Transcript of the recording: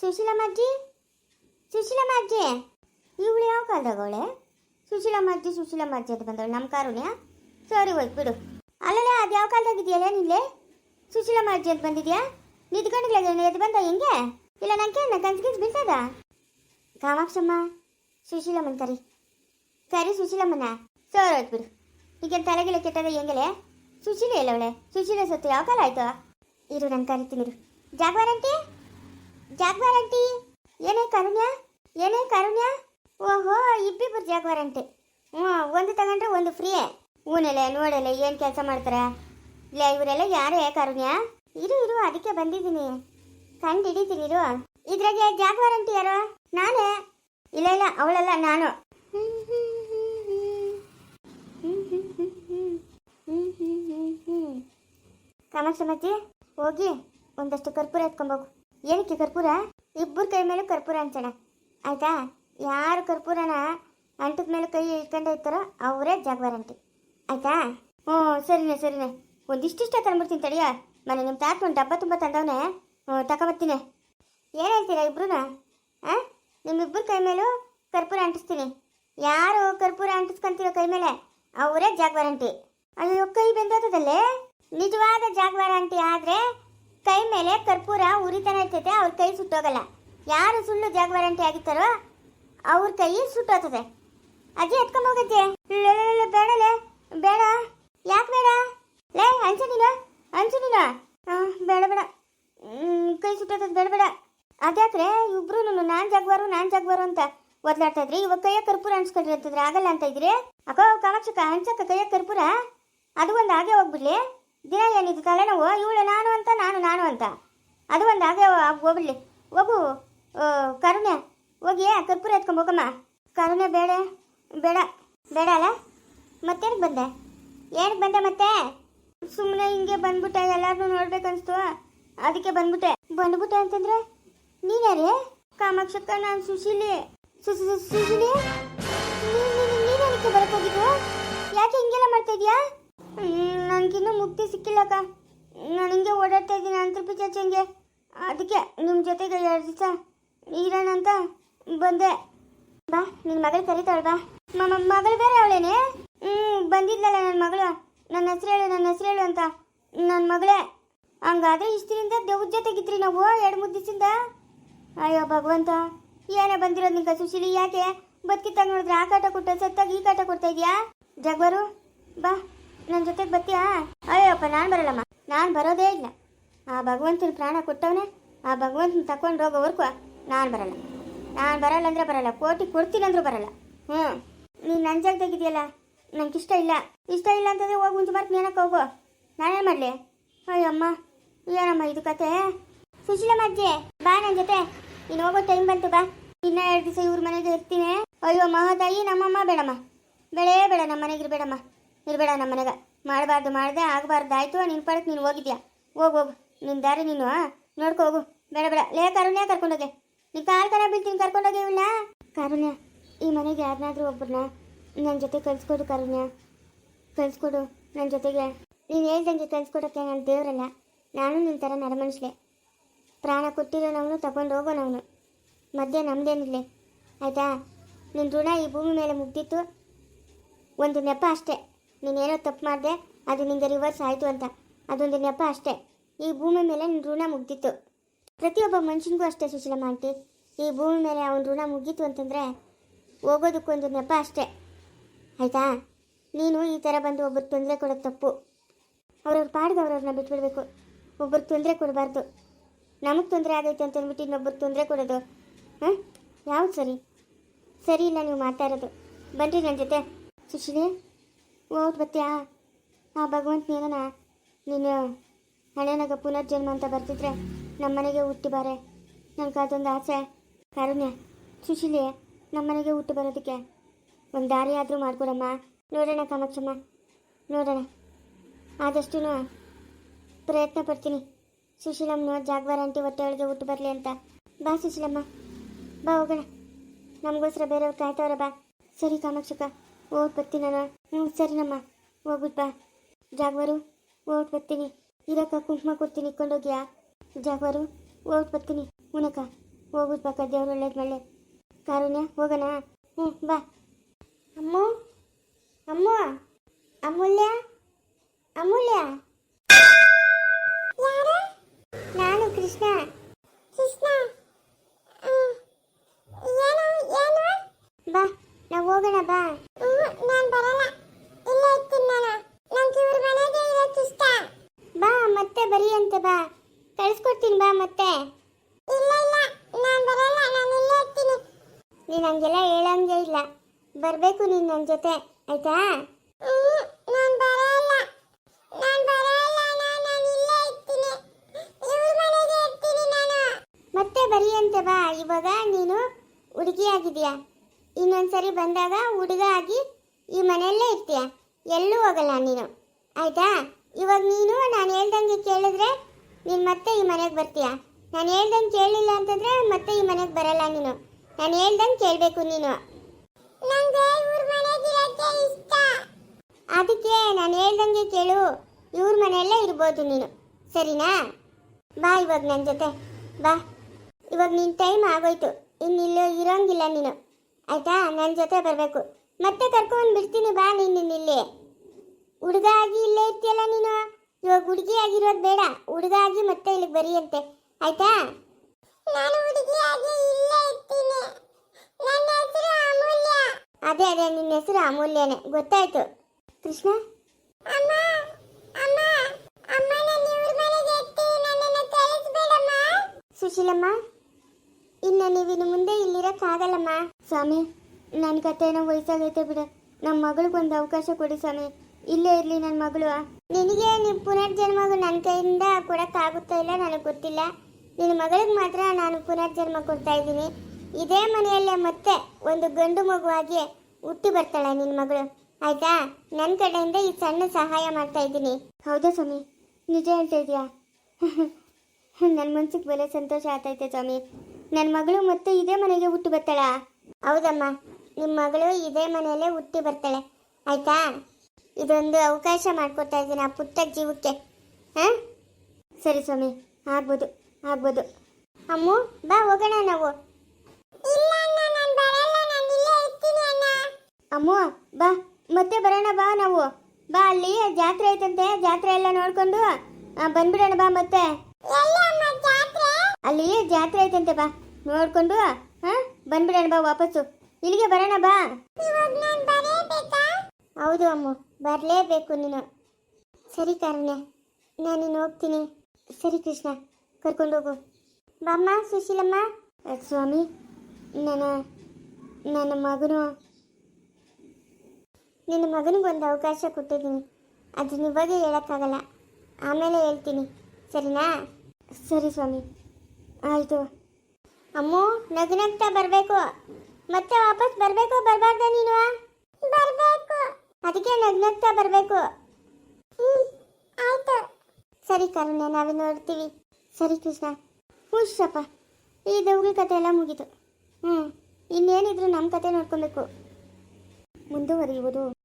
ಸುಶೀಲಮ್ಮ ಅಜ್ಜಿ ಸುಶೀಲಮ್ಮ ಅಜ್ಜಿ ಇವಳು ಯಾವ ಕಾಲದವಳೆ ಅವಳೆ? ಸುಶೀಲಮ್ಮ ಅಜ್ಜಿ ಸುಶೀಲಮ್ಮ ಅಜ್ಜಿ ಅಂತ ಬಂದವಳು, ನಮ್ಮ ಕಾರುಣ್ಯ? ಸರಿ, ಹೋಯ್ತು, ಬಿಡು. ಅಲ್ಲಲ್ಲ, ಅದು ಯಾವ ಕಾಲ್ದಾಗಿದೆಯಲ್ಲ ನಿಲ್ಲೇ ನಿಲ್ಲೆ ಸುಶೀಲಮ್ಮ ಅಂತ ಬಂದಿದ್ಯಾ? ನಿಂತ್ಕೊಂಡಿಲ್ಲ ಎದ್ದು ಬಂದ ಹೆಂಗೆ? ಇಲ್ಲ ನನಗೆ ನನ್ನ ಕನ್ಸ್ಗಿನ್ಸ್ ಬೀಳ್ತದ? ಕಾಮಾಕ್ಷಮ್ಮ, ಸುಶೀಲಮ್ಮನ ಕರಿ. ಕರಿ ಸುಶೀಲಮ್ಮನ? ಸರಿ, ಹೋಯ್ತು, ಬಿಡು. ಈಗ ತಲೆಗೆಲ್ಲ ಕೆಟ್ಟದ ಹೆಂಗಲೆ? ಸುಶೀಲ ಇಲ್ಲ ಅವಳೆ ಸುಶೀಲ ಸತ್ತು ಯಾವ ಕಾಲ ಆಯ್ತು? ಇರು, ನಾನು ಕರಿತೀನಿ, ಇರು. ಜಾಗ್ವಾರಂಟಿ? ಜಾಗ್ವಾರಂಟಿ ಏನೇ ಕರುಣ್ಯ? ಏನೇ ಕರುಣ್ಯ? ಓಹೋ ಇಬ್ಬಿಬ್ಬರು ಜಾಗ್ವಾರಂಟಿ ಹ್ಞೂ ಒಂದು ತಗೊಂಡ್ರೆ ಒಂದು ಫ್ರೀ ಊನೆಲೆ ನೋಡಲೆ, ಏನು ಕೆಲಸ ಮಾಡ್ತಾರೆ? ಇಲ್ಲ ಇವರೆಲ್ಲ ಯಾರೇ ಕರುಣ್ಯ? ಇರು ಇರು, ಅದಕ್ಕೆ ಬಂದಿದ್ದೀನಿ. ಕಂಡು ಹಿಡಿತೀನಿ ಇರು. ಇದ್ರಾಗೆ ಜಾಗ್ವಾರಂಟಿ ಯಾರು? ನಾನೇ? ಇಲ್ಲ ಇಲ್ಲ, ಅವಳಲ್ಲ, ನಾನು. ಕಾಮಾಕ್ಷಮಜ್ಜಿ ಹೋಗಿ ಒಂದಷ್ಟು ಕರ್ಪೂರ ಎತ್ಕೊಂಬೋಗು ಏನಕ್ಕೆ ಕರ್ಪೂರ? ಇಬ್ಬರ ಕೈ ಮೇಲೂ ಕರ್ಪೂರ ಹಂಚೋಣ. ಆಯ್ತಾ? ಯಾರು ಕರ್ಪೂರನ ಅಂಟದ ಮೇಲೆ ಕೈ ಇಟ್ಕೊಂಡೆ ಇರ್ತಾರೋ ಅವರೇ ಜಾಗ್ವಾರಂಟಿ ಆಯ್ತಾ? ಹ್ಞೂ, ಸರಿನೇ ಸರಿನೇ. ಒಂದಿಷ್ಟಿಷ್ಟ ತಂದ್ಬಿಡ್ತೀನಿ ತಡಿಯ. ಮನೆ ನಿಮ್ಮ ತಾತ ಒಂದು ಡಬ್ಬ ತುಂಬ ತಂದವನೇ. ಹ್ಞೂ ತಗೊಬರ್ತೀನಿ ಏನು ಹೇಳ್ತೀರಾ ಇಬ್ರು ಹಾಂ ನಿಮ್ಮಿಬ್ಬರ ಕೈ ಮೇಲೂ ಕರ್ಪೂರ ಅಂಟಿಸ್ತೀನಿ. ಯಾರು ಕರ್ಪೂರ ಅಂಟಿಸ್ಕೊಂತೀರೋ ಕೈ ಮೇಲೆ ಅವರೇ ಜಾಗ್ವಾರಂಟಿ ಅಯ್ಯೋ, ಕೈ ಬೆಂದೋದಲ್ಲೇ ನಿಜವಾದ ಜಾಗ್ವಾರಂಟಿ ಆದ್ರೆ ಕೈ ಮೇಲೆ ಕರ್ಪೂರ ಉರಿತಾನೆ ಇರ್ತೈತೆ, ಅವ್ರ ಕೈ ಸುಟ್ಟೋಗಲ್ಲ. ಯಾರು ಸುಳ್ಳು ಜಾಗ್ವಾರಂಟಿ ಆಗಿರ್ತಾರೋ ಅವ್ರ ಕೈ ಸುಟ್ಟೋಗ್ತದೆ. ಅಜ್ಜಿ ಎತ್ಕೊಂಬೋಗಜ್ಜೆ ಬೇಡಲೇ ಬೇಡ ಯಾಕೆ ಬೇಡ? ಲೇ ಹಂಚು ನೀನು ಬೇಡ ಬೇಡ. ಕೈ ಸುಟ್ಟೋತದ ಬೇಡ ಬೇಡ. ಅದ್ಯಾಕ್ರೆ ಇಬ್ರು ನಾನ್ ಜಾಗ್ವಾರು ನಾನ್ ಜಾಗ್ವಾರು ಅಂತ ಒದ್ಲಾಡ್ತಾ ಇದ್ರಿ. ಇವಾಗ ಕೈಯ ಕರ್ಪೂರ ಅನ್ಸ್ಕೊಂಡ್ರಿ ಅಂತಂದ್ರೆ ಆಗಲ್ಲ ಅಂತ ಇದ್ರಿ ಅಕ್ಕ ಕಾಮಾಕ್ಷಕ ಹಂಚಕ್ಕ ಕೈಯ ಕರ್ಪೂರ? ಅದು ಒಂದು ಹಾಗೆ ಹೋಗ್ಬಿಡ್ಲಿ. ದಿನ ಏನಿದು ತಲೆನೋವು ಇವಳು ನಾನು ಅಂತ, ನಾನು ನಾನು ಅಂತ. ಅದು ಒಂದು ಹಾಗೆ ಹೋಗ್ಲಿ ಹೋಗು. ಕರುಣೆ, ಹೋಗಿ ಕರ್ಪೂರ ಎತ್ಕೊಂಡು ಹೋಗಮ್ಮ. ಕರುಣೆ ಬೇಡ ಬೇಡ ಬೇಡ ಅಲ್ಲ? ಮತ್ತೇನಕ್ಕೆ ಬಂದೆ? ಏನಕ್ಕೆ ಬಂದೆ ಮತ್ತೆ? ಸುಮ್ಮನೆ ಹಿಂಗೆ ಬಂದ್ಬಿಟ್ಟೆ ಎಲ್ಲಾರನ್ನೂ ನೋಡ್ಬೇಕನ್ಸ್ತು. ಅದಕ್ಕೆ ಬಂದ್ಬಿಟ್ಟೆ. ಬಂದ್ಬಿಟ್ಟೆ ಅಂತಂದ್ರೆ ನೀನ್ಯಾರೇ? ಕಾಮಾಕ್ಷಕ್ಕ, ನಾನು ಸುಶೀಲಿ. ಸುಶೀಲಿ? ನೀನು ನೀನು ನೀನು ಯಾಕೆ ಹಿಂಗೆಲ್ಲ ಮಾಡ್ತಾ ಇದೀಯಾ? ನನಗಿನ್ನೂ ಮುಕ್ತಿ ಸಿಕ್ಕಿಲ್ಲಕ್ಕ ನಾನು ಓಡಾಡ್ತಾ ಇದ್ದೀನಿ ಅಂತರ್ಪಿ ಚಂಗೆ ಅದಕ್ಕೆ ನಿಮ್ಮ ಜೊತೆಗೆ ಎರಡು ದಿವಸ ಇರೋಣ ಅಂತ ಬಂದೆ. ಬಾ ನಿನ್ನ ಮಗಳು ಕರೀತಾಳ, ಬಾ. ಮ- ಮ- ಮಗಳು ಬೇರೆ ಅವಳೇನೆ? ಹ್ಞೂ ಬಂದಿದ್ಲಲ್ಲ ನನ್ನ ಮಗಳು. ನನ್ನ ಹೆಸರು ಹೇಳು ನನ್ನ ಹೆಸರು ಹೇಳು ಅಂತ. ನನ್ನ ಮಗಳೇ. ಹಂಗಾದ್ರೆ ಇಷ್ಟರಿಂದ ದೇವ್ರ ಜೊತೆಗಿದ್ರಿ ನಾವು, ಎರಡು ಮೂರು ದಿವಸದಿಂದ? ಅಯ್ಯೋ, ಭಗವಂತ. ಏನೇ ಬಂದಿರೋದು ನಿಂಗೆ ಸುಶೀಲಿ, ಯಾಕೆ? ಬದುಕಿತ್ತಾಗ ನೋಡಿದ್ರೆ ಆ ಕಾಟ ಕೊಟ್ಟ, ಸತ್ತಾಗ ಈ ಕಾಟ ಕೊಡ್ತಾ ಇದೀಯಾ? ಜಗ್ಬರು ಬಾ. ನನ್ನ ಜೊತೆಗೆ ಬರ್ತೀಯಾ? ಅಯ್ಯಪ್ಪ ನಾನು ಬರಲ್ಲಮ್ಮ. ನಾನು ಬರೋದೇ ಇಲ್ಲ. ಆ ಭಗವಂತನ ಪ್ರಾಣ ಕೊಟ್ಟವನೇ, ಆ ಭಗವಂತನ ತಕೊಂಡು ಹೋಗೋವರೆಗೂ ನಾನು ಬರಲ್ಲ. ನಾನು ಬರಲ್ಲ ಅಂದರೆ ಬರಲ್ಲ, ಕೋಟಿ ಕೊಡ್ತೀನಿ ಅಂದರೂ ಬರಲ್ಲ. ಹ್ಞೂ ನೀನು ನನ್ನ ಜಾಗದಾಗಿದೆಯಲ್ಲ ನಂಗೆ ಇಷ್ಟ ಇಲ್ಲ. ಇಷ್ಟ ಇಲ್ಲ ಅಂತಂದರೆ ಹೋಗಿ ಮುಂಚೆ ಮತ್ತೆ ಏನಕ್ಕೆ ಹೋಗೋ. ನಾನೇನು ಮಾಡಲಿ? ಅಯ್ಯಮ್ಮ, ಏನಮ್ಮ ಇದು ಕತೆ? ಸುಶೀಲಮ್ಮ ಅಜ್ಜಿ, ಬಾ ನನ್ನ ಜೊತೆ. ನೀನು ಹೋಗೋ ಟೈಮ್ ಬಂತು, ಬಾ. ಇನ್ನ ಎರಡು ದಿವಸ ಇವ್ರ ಮನೆಗೆ ಇರ್ತೀನಿ. ಅಯ್ಯೋ, ಮಹಾದಾಯಿ ನಮ್ಮಮ್ಮ ಬೇಡಮ್ಮ. ಬೇಡೇ ಬೇಡ ನಮ್ಮ ಮನೆಗೆ ಇರಬೇಡಮ್ಮ ಇರಬೇಡ ನಮ್ಮ ಮನೆಗೆ. ಮಾಡಬಾರ್ದು, ಮಾಡಿದೆ ಆಗಬಾರ್ದು. ಆಯಿತು ನಿನ್ನ ಪಡಕ್ಕೆ ನೀನು ಹೋಗಿದ್ಯಾ? ಹೋಗು ಹೋಗು. ನಿನ್ನ ದಾರಿ ನೀನು ನೋಡ್ಕೊ ಹೋಗು. ಬೇಡ ಬೇಡ. ಲೇ, ಕಾರುಣ್ಯ ಕರ್ಕೊಂಡೋಗೆ ನೀನು ಕಾರ್ ಕರ ಬೀಳ್ತೀನಿ ಕರ್ಕೊಂಡೋಗಿ ಇವಳ ಕಾರುಣ್ಯ, ಈ ಮನೆಗೆ ಯಾರನ್ನಾದ್ರೂ ಒಬ್ಬರನ್ನ ನನ್ನ ಜೊತೆ ಕಳಿಸ್ಕೊಡು, ಕಾರುಣ್ಯ. ಕಳಿಸ್ಕೊಡು ನನ್ನ ಜೊತೆಗೆ. ನೀನು ಹೇಳ್ದಂಗೆ ಕಳಿಸ್ಕೊಡೋಕ್ಕೆ ನಾನು ದೇವರಲ್ಲ ನಾನು ನಿನ್ನ ಥರ ನರಮನುಷ್ಯಲೆ ಪ್ರಾಣ ಕೊಟ್ಟಿರೋನವನು, ತಗೊಂಡು ಹೋಗೋನವನು. ಮಧ್ಯೆ ನಮ್ಮದೇನಿರಲಿ ಆಯಿತಾ? ನಿನ್ನ ಋಣ ಈ ಭೂಮಿ ಮೇಲೆ ಮುಗ್ದಿತ್ತು. ಒಂದು ನೆಪ ಅಷ್ಟೇ. ನೀನೇನೋ ತಪ್ಪು ಮಾಡಿದೆ, ಅದು ನಿಂಗೆ ರಿವರ್ಸ್ ಆಯಿತು ಅಂತ. ಅದೊಂದು ನೆಪ ಅಷ್ಟೇ. ಈ ಭೂಮಿ ಮೇಲೆ ನಿನ್ನ ಋಣ ಮುಗ್ದಿತ್ತು. ಪ್ರತಿಯೊಬ್ಬ ಮನುಷ್ಯನಿಗೂ ಅಷ್ಟೇ ಸುಶೀಲಮ್ಮ ಆಂಟಿ. ಈ ಭೂಮಿ ಮೇಲೆ ಅವನ ಋಣ ಮುಗೀತು ಅಂತಂದರೆ ಹೋಗೋದಕ್ಕೊಂದು ನೆಪ ಅಷ್ಟೇ. ಆಯಿತಾ? ನೀನು ಈ ಥರ ಬಂದು ಒಬ್ಬರು ತೊಂದರೆ ಕೊಡೋದು ತಪ್ಪು. ಅವ್ರವ್ರ ಪಾಡ್ದು ಅವ್ರವ್ರನ್ನ ಬಿಟ್ಬಿಡ್ಬೇಕು. ಒಬ್ಬರಿಗೆ ತೊಂದರೆ ಕೊಡಬಾರ್ದು. ನಮಗೆ ತೊಂದರೆ ಆಗೈತೆ ಅಂತ ಅಂದ್ಬಿಟ್ಟು ಇನ್ನೊಬ್ಬರಿಗೆ ತೊಂದರೆ ಕೊಡೋದು. ಹಾಂ? ಯಾವ್ದು ಸರಿ? ಸರಿ ಇಲ್ಲ, ನೀವು ಮಾತಾಡೋದು. ಬನ್ನಿ ನನ್ನ ಜೊತೆ. ಸುಶೀಲಿ? ಹೋಗ್ಬಿಟ್ಟು ಬರ್ತೀಯಾ ಆ ಭಗವಂತ ನೀನ ನೀನು ಹಣೆನಾಗ ಪುನರ್ಜನ್ಮ ಅಂತ ಬರ್ತಿದ್ರೆ ನಮ್ಮನೆಗೆ ಹುಟ್ಟಿ ಬಾರೆ. ನನಗೆ ಅದೊಂದು ಆಸೆ. ಕಾರುಣ್ಯ ಸುಶೀಲಿ, ನಮ್ಮನೆಗೆ ಹುಟ್ಟಿ ಬರೋದಕ್ಕೆ. ಒಂದು ದಾರಿ ಆದರೂ ಮಾಡ್ಕೊಡಮ್ಮ. ನೋಡೋಣ ಕಾಮಾಕ್ಷಮ್ಮ. ನೋಡೋಣ. ಆದಷ್ಟು ಪ್ರಯತ್ನ ಪಡ್ತೀನಿ. ಸುಶೀಲಮ್ಮನ ಜಾಗ್ವಾರ ಆಂಟಿ ಹೊಟ್ಟೆ ಒಳಗೆ ಹುಟ್ಟು ಬರಲಿ ಅಂತ. ಬಾ ಸುಶೀಲಮ್ಮ. ಬಾ ಹೋಗೋಣ. ನಮಗೋಸ್ಕರ ಬೇರೆಯವ್ರು ಕಾಯ್ತವ್ರ ಬಾ. ಸರಿ ಕಾಮಾಕ್ಷಕ ಬರ್ತೀನಿ ನಾನು ಹ್ಞೂ ಸರಿನಮ್ಮ. ಹೋಗ್ಬಿಟ್ಟು ಬಾ. ಜಾಗ್ವಾರು ಓಟ್ ಬರ್ತೀನಿ. ಇರಕ್ಕ, ಕುಂಕುಮ ಕೊಡ್ತೀನಿ ಇಟ್ಕೊಂಡೋಗ್ಯಾ ಜಾಗ್ವಾರು ಓಟ್ ಬರ್ತೀನಿ. ಉಣಕ ಬಾಕ ದೇವ್ರು ಒಳ್ಳೇದು ಮಳೆ ಕಾರುಣ್ಯ, ಹೋಗೋಣ? ಹ್ಞೂ ಬಾ. ಅಮ್ಮ? ಅಮ್ಮ? ಅಮೂಲ್ಯ? ಅಮೂಲ್ಯ? ನಾನು ಕೃಷ್ಣ. ಕೃಷ್ಣ? ಬಾ, ನಾವು ಹೋಗೋಣ, ಬಾ ನಾನು ಬರಲ್ಲ ಇಲ್ಲೇ ಇರ್ತೀನಿ ನಾನು ನಂಗೆ ಇವ್ರ ಮನೆಗೆ ಇರೋದು ಇಷ್ಟ ಬಾ ಮತ್ತೆ ಬರಿ ಅಂತ ಬಾ. ಕಳಿಸ್ಕೊಡ್ತೀನಿ ಬಾ ಮತ್ತೆ. ಇಲ್ಲ ಇಲ್ಲ. ನಾನು ಬರಲ್ಲ. ನಾನು ಇಲ್ಲೇ ಇರ್ತೀನಿ. ನೀನು ಹಂಗೆಲ್ಲ ಹೇಳಂಗೆ ಇಲ್ಲ. ಬರಬೇಕು ನೀನು ನನ್ನ ಜೊತೆ ಆಯ್ತಾ? ನಾನು ಬರಲ್ಲ. ನಾನು ಬರಲ್ಲ. ನಾನು ಇಲ್ಲೇ ಇರ್ತೀನಿ. ಇವ್ರ ಮನೆಗೆ ಇರ್ತೀನಿ ನಾನು. ಮತ್ತೆ ಬರಿ ಅಂತ ಬಾ. ಇವಾಗ ನೀನು ಹುಡುಗಿ ಆಗಿದೆಯಾ? ಇನ್ನೊಂದ್ಸರಿ ಬಂದಾಗ ಹುಡುಗ ಆಗಿ ಈ ಮನೆಯಲ್ಲೇ ಇರ್ತೀಯ? ಎಲ್ಲೂ ಹೋಗಲ್ಲ ನೀನು. ಆಯ್ತಾ? ಇವಾಗ ನೀನು ನಾನು ಕೇಳಿದ್ರೆ ನೀನು ಮತ್ತೆ ಈ ಮನೆಗೆ ಬರ್ತೀಯಾ? ನಾನು ಹೇಳ್ದಂಗೆ ಕೇಳಿಲ್ಲ ಅಂತಂದ್ರೆ ಮತ್ತೆ ಈ ಮನೆಗೆ ಬರಲ್ಲ ನೀನು. ನಾನು ಹೇಳ್ದಂಗೆ ಕೇಳಬೇಕು ನೀನು. ಅದಕ್ಕೆ ನಾನು ಹೇಳ್ದಂಗೆ ಕೇಳು. ಇವ್ರ ಮನೆಯಲ್ಲೇ ಇರ್ಬೋದು ನೀನು. ಸರಿನಾ? ಬಾ ಇವಾಗ ನನ್ನ ಜೊತೆ. ಬಾ. ಇವಾಗ ನಿನ್ನ ಟೈಮ್ ಆಗೋಯ್ತು. ಇನ್ನಿಲ್ಲೂ ಇರೋಂಗಿಲ್ಲ ನೀನು. ಆಯ್ತಾ? ನನ್ನ ಜೊತೆ ಬರಬೇಕು. ಮತ್ತೆ ಕರ್ಕೊಂಡು ಬಿಡ್ತೀನಿ ಬಾ ನೀನು ಇಲ್ಲಿ ಹುಡುಗ ಆಗಿ ಇಲ್ಲೇ ಇರ್ತೀಯಲ್ಲ ನೀನು. ಇವಾಗ ಹುಡುಗಿ ಆಗಿರೋದು ಬೇಡ. ಹುಡುಗ ಆಗಿ ಮತ್ತೆ ಇಲ್ಲಿಗೆ ಬರಿಯಂತೆ. ಆಯ್ತಾ? ನಾನು ಹುಡುಗಿ ಆಗಿ ಇಲ್ಲೇ ಇರ್ತೀನಿ. ನನ್ನ ಹೆಸರು ಅಮೂಲ್ಯ. ಅದೇ ಅದೇ ನಿನ್ನ ಹೆಸರು ಅಮೂಲ್ಯನೇ. ಗೊತ್ತಾಯ್ತು. ಕೃಷ್ಣ? ಅಮ್ಮ ಅಮ್ಮ ಅಮ್ಮ ನಾನು ಇವ್ರ ಮನೆಗೆ ಎತ್ತಿ ನನ್ನನ್ನು ಕಳಿಸ್ಬೇಡಮ್ಮ. ಸುಶೀಲಮ್ಮ ಇನ್ನು ನೀವು ಇನ್ನು ಮುಂದೆ ಇಲ್ಲಿರೋಕ್ಕಾಗಲ್ಲಮ್ಮ ಸ್ವಾಮಿ ನನ್ನ ಕಥೆನ ವಯಸ್ಸಾಗೈತೆ ಬಿಡ. ನಮ್ಮ ಮಗಳಿಗೊಂದು ಅವಕಾಶ ಕೊಡಿ ಸ್ವಾಮಿ. ಇಲ್ಲೇ ಇರಲಿ ನನ್ನ ಮಗಳು. ನಿನಗೆ ನೀವು ಪುನರ್ಜನ್ಮಗೂ ನನ್ನ ಕೈಯಿಂದ ಕೊಡೋಕ್ಕಾಗುತ್ತೋ ಇಲ್ಲ ನನಗೆ ಗೊತ್ತಿಲ್ಲ. ನಿನ್ನ ಮಗಳಿಗೆ ಮಾತ್ರ ನಾನು ಪುನರ್ಜನ್ಮ ಕೊಡ್ತಾ ಇದ್ದೀನಿ. ಇದೇ ಮನೆಯಲ್ಲೇ ಮತ್ತೆ ಒಂದು ಗಂಡು ಮಗುವಾಗಿ ಹುಟ್ಟಿ ಬರ್ತಾಳೆ ನಿನ್ನ ಮಗಳು. ಆಯ್ತಾ? ನನ್ನ ಕಡೆಯಿಂದ ಈ ಸಣ್ಣ ಸಹಾಯ ಮಾಡ್ತಾ ಇದ್ದೀನಿ. ಹೌದಾ ಸ್ವಾಮಿ? ನಿಜ ಹೇಳ್ತಾ ಇದೆಯಾ? ನನ್ನ ಮನ್ಸಿಗೆ ಬರೋ ಸಂತೋಷ ಆಗ್ತೈತೆ ಸ್ವಾಮಿ. ನನ್ನ ಮಗಳು ಮತ್ತೆ ಇದೇ ಮನೆಗೆ ಹುಟ್ಟಿ ಬರ್ತಾಳ? ಹೌದಮ್ಮ. ನಿಮ್ಮ ಮಗಳು ಇದೇ ಮನೆಯಲ್ಲೇ ಹುಟ್ಟಿ ಬರ್ತಾಳೆ. ಆಯ್ತಾ? ಇದೊಂದು ಅವಕಾಶ ಮಾಡ್ಕೊತಾ ಇದ್ದೀನಿ ಆ ಪುಟ್ಟ ಜೀವಕ್ಕೆ. ಹಾಂ? ಸರಿ ಸ್ವಾಮಿ ಆಗ್ಬೋದು ಆಗ್ಬೋದು. ಅಮ್ಮು ಬಾ ಹೋಗೋಣ ನಾವು. ಅಮ್ಮು ಬಾ ಮತ್ತೆ ಬರೋಣ ಬಾ ನಾವು. ಬಾ ಅಲ್ಲಿ ಜಾತ್ರೆ ಐತಂತೆ ಜಾತ್ರೆ ಎಲ್ಲ ನೋಡ್ಕೊಂಡು ಬಂದ್ಬಿಡೋಣ ಬಾ ಮತ್ತೆ. ಅಲ್ಲಿ ಜಾತ್ರೆ ಐತಂತೆ ಬಾ. ನೋಡ್ಕೊಂಡು ಹಾ ಬಂದ್ಬಿಡೋಣ ಬಾ ವಾಪಸ್ಸು. ಇಲ್ಲಿಗೆ ಬರೋಣ ಬಾ. ಹೌದು ಅಮ್ಮ, ಬರಲೇಬೇಕು ನೀನು. ಸರಿ ಕಾರಣ್ಯ ನಾನು ಹೋಗ್ತೀನಿ. ಸರಿ ಕೃಷ್ಣ, ಕರ್ಕೊಂಡು ಹೋಗು. ಬಾಮ್ಮ, ಸುಶೀಲಮ್ಮ. ಸ್ವಾಮಿ, ನನ್ನ ನನ್ನ ಮಗನು, ನಿನ್ನ ಮಗನಿಗೊಂದು ಅವಕಾಶ ಕೊಟ್ಟಿದ್ದೀನಿ. ಅದನ್ನ ಇವಾಗ ಹೇಳೋಕ್ಕಾಗಲ್ಲ. ಆಮೇಲೆ ಹೇಳ್ತೀನಿ. ಸರಿನಾ? ಸರಿ ಸ್ವಾಮಿ. ಆಯಿತು. ಅಮ್ಮು ನಗನಂತ ಬರಬೇಕು. ಮತ್ತೆ ವಾಪಸ್ ಬರಬೇಕು, ಬರಬಾರ್ದ ನೀನು? ಬರಬೇಕು. ಅದಕ್ಕೆ ನಗ್ನಗ್ತಾ ಬರಬೇಕು. ಆಯ್ತು. ಸರಿ ಕರುಣೆ ನಾವೇ ನೋಡ್ತೀವಿ ಸರಿ ಕೃಷ್ಣ. ಹುಷಪ್ಪ. ಈ ದೌಗ್ಲಿ ಕತೆ ಎಲ್ಲ ಮುಗಿತು. ಹ್ಞೂ ಇನ್ನೇನಿದ್ರು ನಮ್ಮ ಕತೆ ನೋಡ್ಕೊಬೇಕು. ಮುಂದುವರಿಯುವುದು